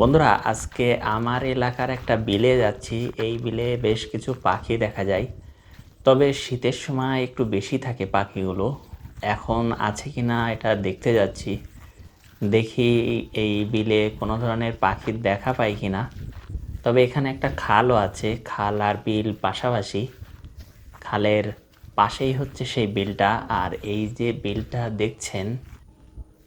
বন্ধুরা, আজকে আমার এলাকার একটা বিলে যাচ্ছি। এই বিলে বেশ কিছু পাখি দেখা যায়। তবে শীতের সময় একটু বেশি থাকে পাখিগুলো। এখন আছে কি না এটা দেখতে যাচ্ছি। দেখি এই বিলে কোনো ধরনের পাখির দেখা পাই কি না। তবে এখানে একটা খালও আছে। খাল আর বিল পাশাপাশি। খালের পাশেই হচ্ছে সেই বিলটা। আর এই যে বিলটা দেখছেন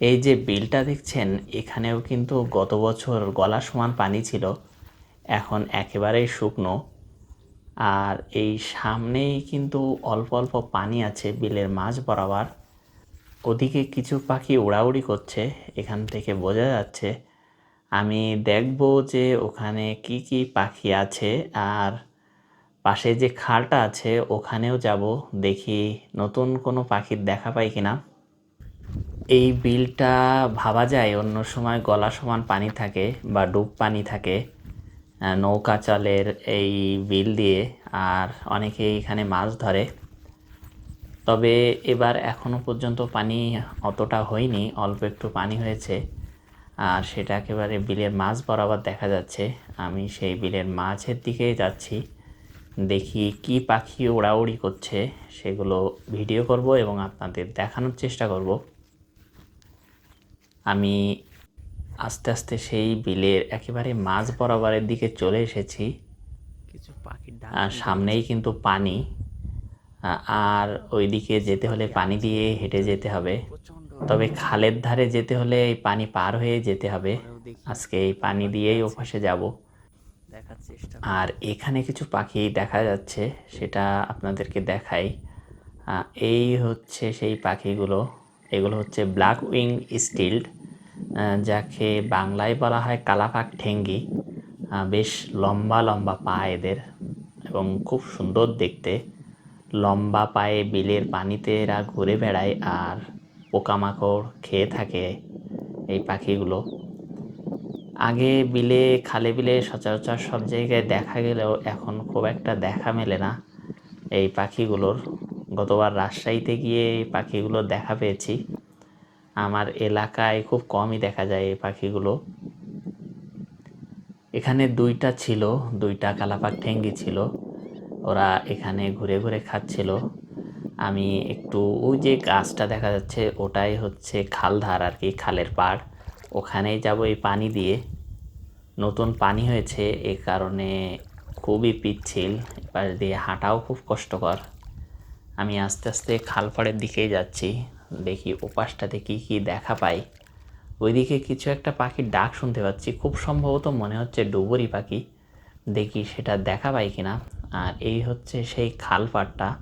এই যে বিলটা দেখছেন, এখানেও কিন্তু গত বছর গলা সমান পানি ছিল, এখন একেবারেই শুকনো। আর এই সামনেই কিন্তু অল্প অল্প পানি আছে বিলের মাঝ বরাবর। ওদিকে কিছু পাখি উড়াউড়ি করছে, এখান থেকে বোঝা যাচ্ছে। আমি দেখব যে ওখানে কি কি পাখি আছে, আর পাশে যে খালটা আছে, ওখানেও যাব, দেখি নতুন কোনো পাখির দেখা পাই কিনা। এই বিলটা ভাবা যায়, অন্য সময় গলা সমান পানি থাকে বা ডুব পানি থাকে নৌকা চলের এই বিল দিয়ে, আর অনেকে এখানে মাছ ধরে। তবে এবার এখনও পর্যন্ত পানি অতটা হয়নি, অল্প একটু পানি হয়েছে, আর সেটা একেবারে বিলের মাছ বরাবর দেখা যাচ্ছে। আমি সেই বিলের মাছের দিকেই যাচ্ছি, দেখি কি পাখি ওড়াউড়ি করছে, সেগুলো ভিডিও করব এবং আপনাদের দেখানোর চেষ্টা করব। আমি আস্তে আস্তে সেই বিলের একেবারে মাঝ বরাবরের দিকে চলে এসেছি। কিছু পাখির আর সামনেই কিন্তু পানি। আর ওইদিকে যেতে হলে পানি দিয়ে হেঁটে যেতে হবে। তবে খালের ধারে যেতে হলে এই পানি পার হয়ে যেতে হবে। আজকে এই পানি দিয়েই ওপাশে যাব। দেখার চেষ্টা আর এখানে কিছু পাখি দেখা যাচ্ছে সেটা আপনাদেরকে দেখাই। এই হচ্ছে সেই পাখিগুলো। এগুলো হচ্ছে ব্ল্যাক উইং স্টিল্ড। যাকে বাংলায় বলা হয় কালাপাক ঠেঙ্গি বেশ লম্বা লম্বা পা এদের এবং খুব সুন্দর দেখতে। লম্বা পায়ে বিলের পানিতে এরা ঘুরে বেড়ায় আর পোকামাকড় খেয়ে থাকে এই পাখিগুলো। আগে বিলে, খালে বিলে সচরাচর সব জায়গায় দেখা গেলেও এখন খুব একটা দেখা মেলে না এই পাখিগুলোর। গতবার রাজশাহীতে গিয়ে এই পাখিগুলো দেখা পেয়েছি। আমার এলাকায় খুব কমই দেখা যায় এই পাখিগুলো। এখানে দুইটা ছিল, দুইটা কালাপাক ঠেঙ্গি ছিল। ওরা এখানে ঘুরে ঘুরে খাচ্ছিল। আমি একটু ওই যে গাছটা দেখা যাচ্ছে, ওটাই হচ্ছে খালধার আর কি, খালের পাড়। ওখানেই যাব এই পানি দিয়ে। নতুন পানি হয়েছে, এ কারণে খুবই পিচ্ছিল। এবার দিয়ে হাঁটাও খুব কষ্টকর। আমি আস্তে আস্তে খালপাড়ের দিকেই যাচ্ছি। দেখি ওপাশটাতে কী কী দেখা পাই। ওইদিকে কিছু একটা পাখির ডাক শুনতে পাচ্ছি। খুব সম্ভবত মনে হচ্ছে ডুবুরি পাখি। দেখি সেটা দেখা পাই কি না আর এই হচ্ছে সেই খালপাড়টা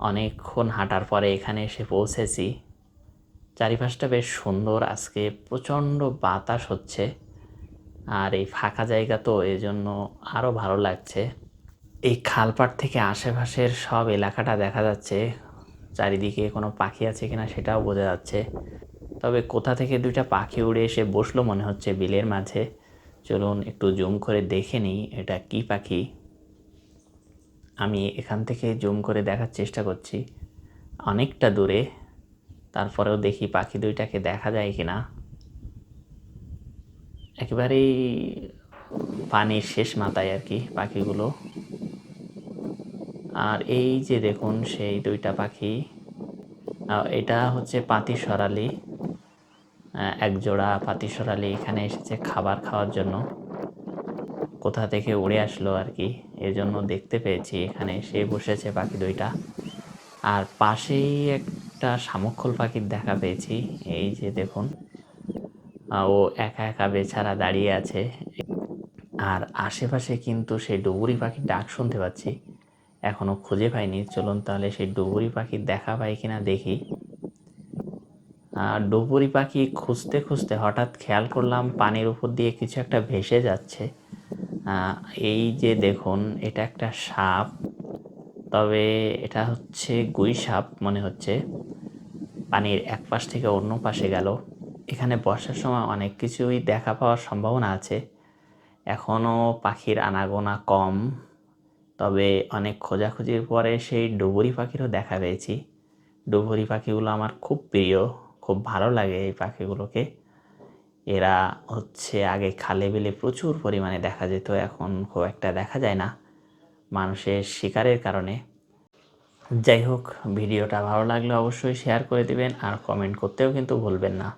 অনেকক্ষণ হাঁটার পরে এখানে এসে পৌঁছেছি। চারিপাশটা বেশ সুন্দর। আজকে প্রচণ্ড বাতাস হচ্ছে। আর এই ফাঁকা জায়গা তো এই জন্য আরও ভালো লাগছে। এই খালপাড় থেকে আশেপাশের সব এলাকাটা দেখা যাচ্ছে। চারিদিকে কোনো পাখি আছে কিনা সেটাও বোঝা যাচ্ছে। তবে কোথা থেকে দুইটা পাখি উড়ে এসে বসল মনে হচ্ছে বিলের মাঝে। চলুন একটু জুম করে দেখে নিই এটা কি পাখি। আমি এখান থেকে জুম করে দেখার চেষ্টা করছি। অনেকটা দূরে। তারপরেও দেখি পাখি দুইটাকে দেখা যায় কি না একেবারেই পানির শেষ মাথায় আর কি পাখিগুলো। আর এই যে দেখুন সেই দুইটা পাখি এটা হচ্ছে পাতি সরালি আহ, এক জোড়া পাতি সরালি এখানে এসেছে খাবার খাওয়ার জন্য। কোথা থেকে উড়ে আসলো আর কি এজন্য দেখতে পেয়েছি এখানে এসে বসেছে পাখি দুইটা। আর পাশেই একটা শামুকখোল পাখির দেখা পেয়েছি এই যে দেখুন ও একা একা বেচারা দাঁড়িয়ে আছে। আর আশেপাশে কিন্তু সেই ডুবুরি পাখির ডাক শুনতে পাচ্ছি। এখনও খুঁজে পাইনি। চলুন তাহলে সেই ডুবুরি পাখি দেখা পাই কিনা দেখি। আর ডুবুরি পাখি খুঁজতে খুঁজতে হঠাৎ খেয়াল করলাম পানির উপর দিয়ে কিছু একটা ভেসে যাচ্ছে। এই যে দেখুন, এটা একটা সাপ। তবে এটা হচ্ছে গুই সাপ মনে হচ্ছে। পানির এক পাশ থেকে অন্য পাশে গেল। এখানে বর্ষার সময় অনেক কিছুই দেখা পাওয়ার সম্ভাবনা আছে। এখনও পাখির আনাগোনা কম। তবে অনেক খোঁজাখুঁজির পরে সেই ডুবুরি পাখিরও দেখা পেয়েছি। ডুবুরি পাখিগুলো আমার খুব প্রিয়, খুব ভালো লাগে এই পাখিগুলোকে। এরা হচ্ছে আগে খালে বিলে প্রচুর পরিমাণে দেখা যেত, এখন খুব একটা দেখা যায় না, মানুষের শিকারের কারণে। যাই হোক, ভিডিওটা ভালো লাগলে অবশ্যই শেয়ার করে দিবেন আর কমেন্ট করতেও কিন্তু ভুলবেন না।